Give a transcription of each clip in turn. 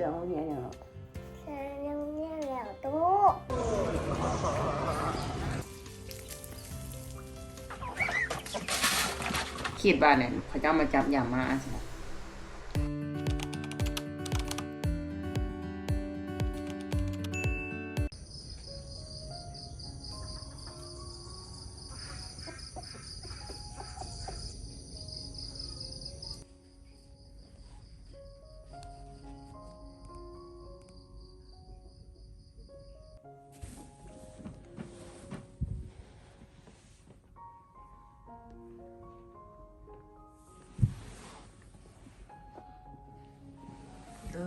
สื้อโรงเรียนอย่างเนาะเสื้อโรงเรียนแล้วตู้คิดว่าเนี่ยเขาจะเอามาจับอย่างมาใช่ไหม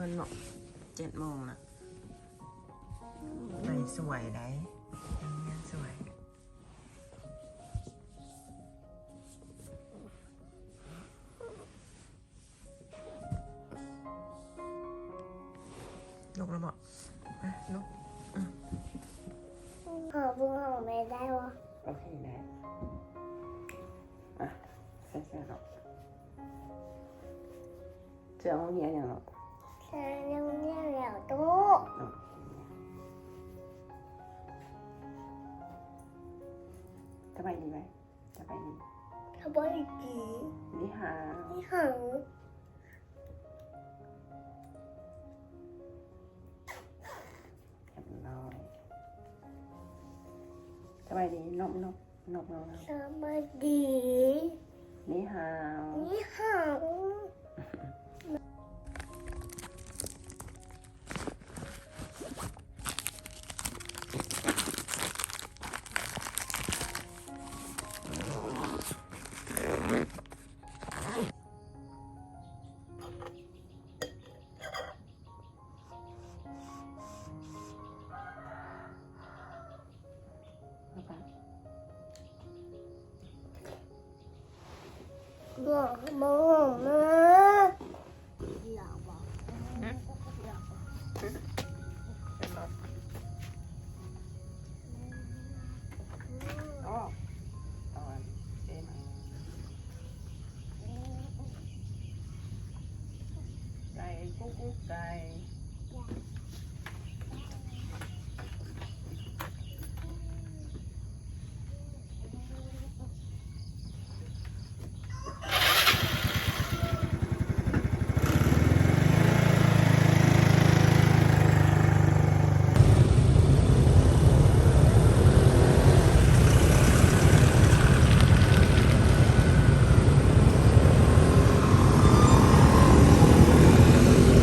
นเนาะเจ็ดโมงนะไปสวยได้เงี้ยสวยลูกแล้วบอกอะลูกขอบุ้งของไม่ได้วะโอเคได้อะใส่เสื้อเนาะเสื้อโรงเรียนอย่างเนาะเสื้อโรงเรียนแล้วตู้โอเคสบายดีไหมสบายดีเขาบอกอีกทีนี่ฮะนี่หังเรียบร้อยสบายดีนบนบนบนบสวัสดีนี่ฮาวนี่หังแล้ว บอกบอกมาอยากบอกอยากบอกเอ๋อตอนเอ็นไก่กุ๊กไก่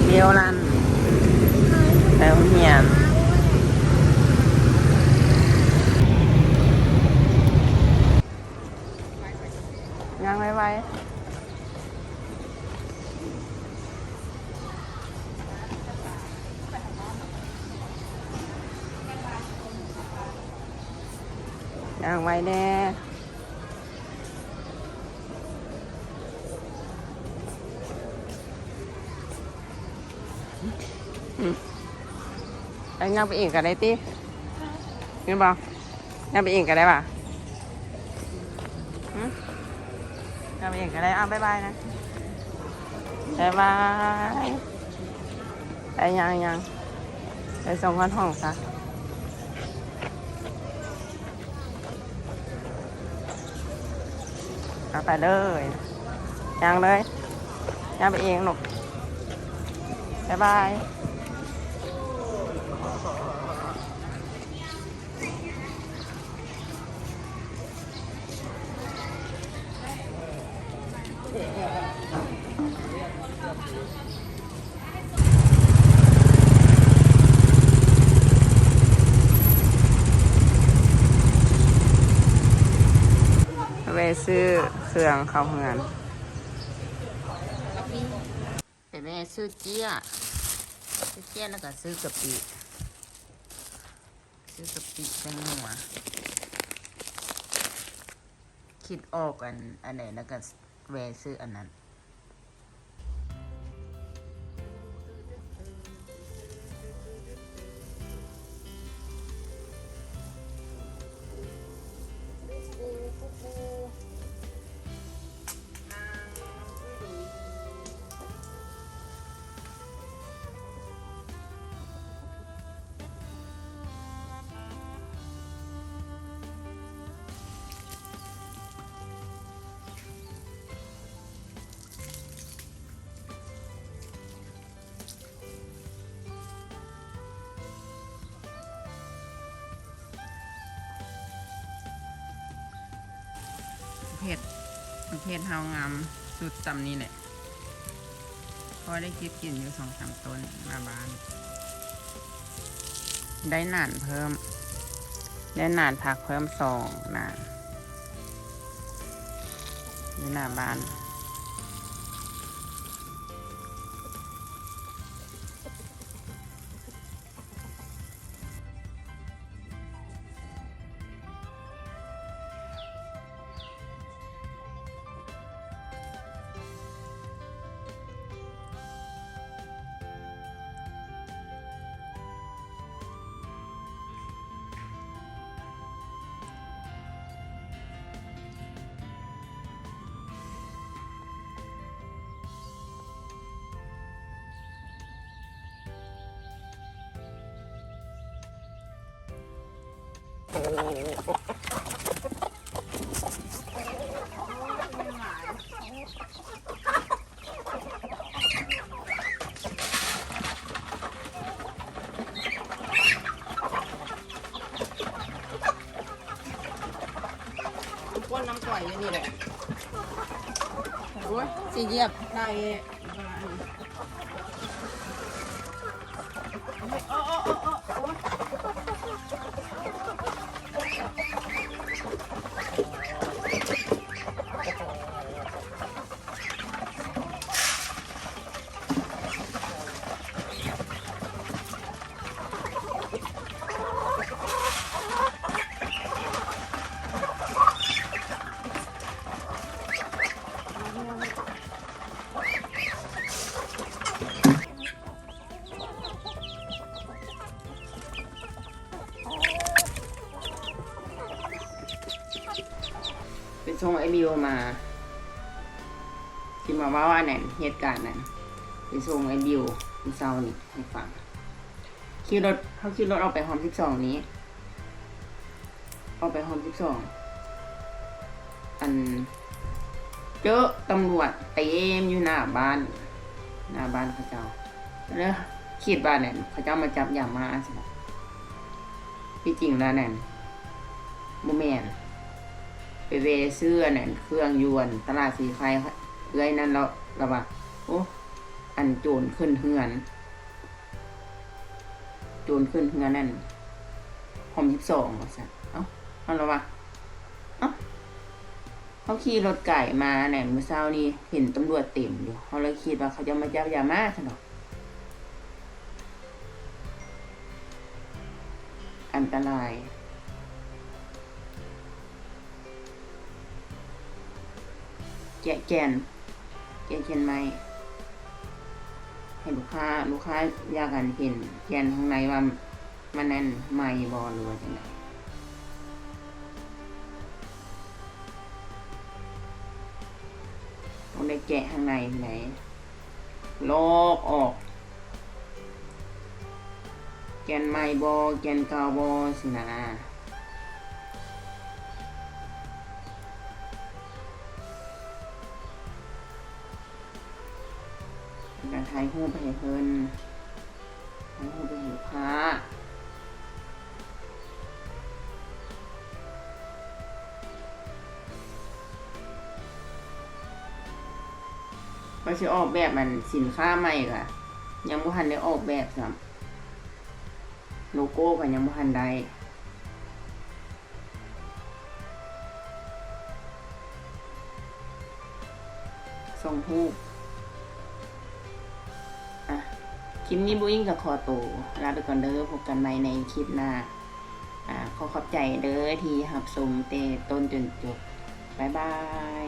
เดียวลันแล้วเหียนยังไว้ไว้ยัง ไว้แน่แล้วยังไปอีกกันได้ติเห็นบ่ยังไปอีกกันได้ป่ะหึยังไปอีกกันได้อ้าวบ๊ายบายนะบ๊ายบายไปยังยังไปส่งกันห้องซะ เอาไปเลยยังเลยยังไปเองหนุกบ๊ายบาย ไปซื้อ เครื่องเข้าเฮือนไปแม่ซื้อเจี๊ยซื้อเจี๊ยแล้วก็ซื้อกะปิซื้อกะปิเป็นหัวคิดออกอันอันไหนแล้วก็แวซื้ออันนั้น เทศเฮางามสุดจำนี้แหละพอได้เก็บกินอยู่สองสามต้นมาบาน ได้หนานเพิ่ม ได้หนานผักเพิ่มสองหนานนี่หน้าบ้าน ก้นน้ำปล่อยอยู่นี่แหละโอ้ยสีเยียบได้โอ้โอ้โอ้โอ้โอ้ไป ส่งไอบิวมาที่มาว่าว่านั่นเหตุการณ์นั้นไปส่งไอบิวเศร้านี่ให้ฟังขี่รถเขาขี่รถออกไปหองสิบสองนี้ออกไปหองสิบสองอันเจอตำรวจเต็มอยู่หน้าบ้าน หน้าบ้านเขาเจ้าแล้วคิดว่าเนี่ยเขาเจ้ามาจับยามาใช่ไหมที่จริงแล้วเนี่ยโมแมน ไปเวเสื้อเนี่ยเครื่องยวนตลาดสีไฟเอ้อยนั่นเราเราว่าโอ้อันโจรขึ้นเฮือน โจรขึ้นเฮือนนั่นหอมยิบสองว่าสัเอ้าเอาละวะเอ้าเขาขี่รถไก่มาเนี่ยเมื่อเช้านี้เห็นตำรวจเต็มอยู่เขาเลยคิดว่าเขาจะมาจับยามาใช่หรออันตราย แกะแกน แกะเขียนไม้ให้ลูกค้าลูกค้าอยากกันเห็นแกนข้างในว่ามันแน่นไม้บอหรือว่าจังไดต้องได้แกะข้างในไหนลอกออก แกนไม้บอแกนกาวบอสินะ ถ่ายรูปไปให้เพิ่นถ่ายรูปไปให้ลูกค้าก็จะออกแบบมันสินค้าใหม่ก่ะ ยังบ่ทันได้ออกแบบซ้ำโลโก้ก็ยังบ่ทันได้ส่งรูป ลิปนี้บุ้งกับคอโตวลาไปก่อนเด้อพบกันใหม่ในคลิปหน้าอ่าขอขอบใจเด้อที่หับสมเตต้นจนจบบ๊ายบาย